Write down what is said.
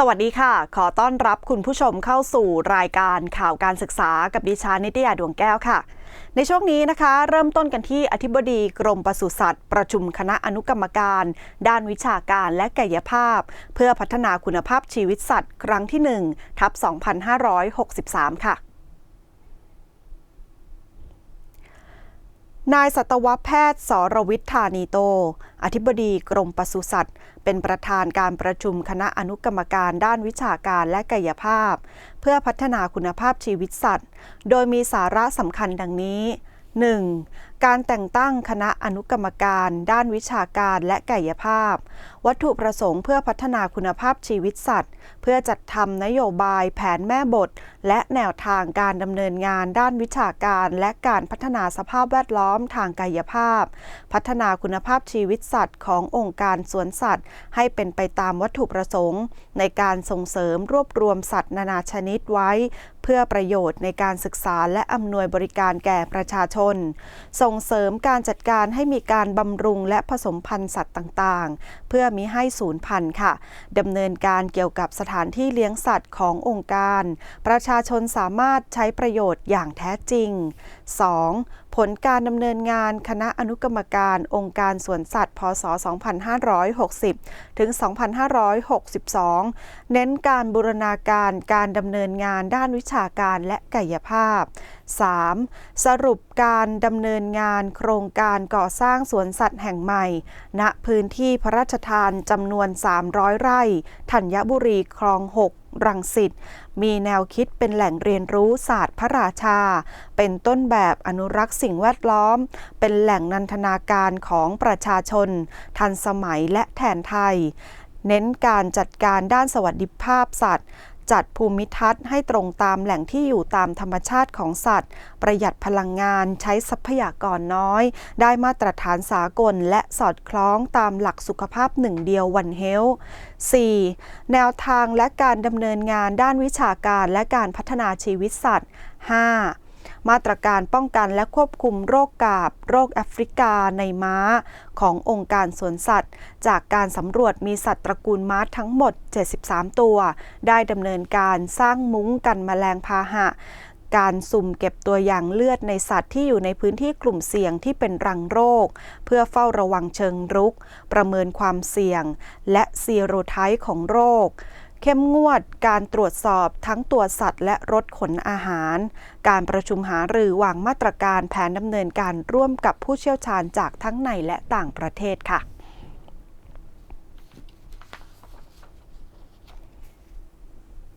สวัสดีค่ะ ขอต้อนรับคุณผู้ชมเข้าสู่รายการข่าวการศึกษากับดิฉันนิตยาดวงแก้วค่ะ ในช่วงนี้นะคะ เริ่มต้นกันที่อธิบดีกรมปศุสัตว์ ประชุมคณะอนุกรรมการ ด้านวิชาการและกายภาพ เพื่อพัฒนาคุณภาพชีวิตสัตว์ ครั้งที่1ทับ2563 ค่ะ นายสัตวแพทย์สรวิทธานีโต อธิบดีกรมปศุสัตว์ เป็นประธานการประชุมคณะอนุกรรมการด้านวิชาการและกายภาพ เพื่อพัฒนาคุณภาพชีวิตสัตว์ โดยมีสาระสำคัญดังนี้ 1. การแต่งตั้งคณะอนุกรรมการ ด้านวิชาการและกายภาพ วัตถุประสงค์เพื่อพัฒนาคุณภาพชีวิตสัตว์ เพื่อจัดทำนโยบายแผนแม่บท และแนวทางการดำเนินงานด้านวิชาการ และการพัฒนาสภาพแวดล้อมทางกายภาพ พัฒนาคุณภาพชีวิตสัตว์ ขององค์การสวนสัตว์ ให้เป็นไปตามวัตถุประสงค์ ในการส่งเสริมรวบรวมสัตว์นานาชนิดไว้ เพื่อประโยชน์ในการศึกษาและอำนวยบริการแก่ประชาชนส่งเสริมการจัดการให้มีการบำรุงและผสมพันธุ์สัตว์ต่างๆ เพื่อมิให้สูญพันธุ์ค่ะดำเนินการเกี่ยวกับสถานที่เลี้ยงสัตว์ขององค์การ ประชาชนสามารถใช้ประโยชน์อย่างแท้จริง 2. ผลการดำเนินงานคณะอนุกรรมการองค์การสวนสัตว์ พศ 2560 ถึง 2562 เน้นการบูรณาการการดำเนินงานด้านวิชาการและกายภาพ 3. สรุป การดำเนินงานโครงการก่อสร้างสวนสัตว์แห่งใหม่ ณพื้นที่พระราชทานจำนวน 300 ไร่ธัญบุรีคลอง 6รังสิตมีแนวคิดเป็นแหล่งเรียนรู้ศาสตร์พระราชา เป็นต้นแบบอนุรักษ์สิ่งแวดล้อม เป็นแหล่งนันทนาการของประชาชน ทันสมัยและแทนไทย เน้นการจัดการด้านสวัสดิภาพสัตว์ จัดภูมิทัศน์ให้ตรงตามแหล่งที่อยู่ตามธรรมชาติของสัตว์ ประหยัดพลังงานใช้ทรัพยากรน้อย ได้มาตรฐานสากลและสอดคล้องตามหลักสุขภาพหนึ่งเดียววันเฮล 4. แนวทางและการดำเนินงานด้านวิชาการและการพัฒนาชีวิตสัตว์ 5. มาตรการป้องกันและควบคุมโรคกาบ โรคแอฟริกาในม้า ขององค์การสวนสัตว์ จากการสำรวจมีสัตว์ตระกูลม้าทั้งหมด 73 ตัว ได้ดำเนินการสร้างมุ้งกันแมลงพาหะการสุ่มเก็บตัวอย่างเลือดในสัตว์ที่อยู่ในพื้นที่กลุ่มเสี่ยงที่เป็นรังโรค เพื่อเฝ้าระวังเชิงรุก ประเมินความเสี่ยง และซีโรไทป์ของโรค เข้มงวดการตรวจสอบทั้งตัวสัตว์ และรถขนอาหาร การประชุมหารือวางมาตรการแผนดำเนินการร่วมกับผู้เชี่ยวชาญจากทั้งในและต่างประเทศค่ะ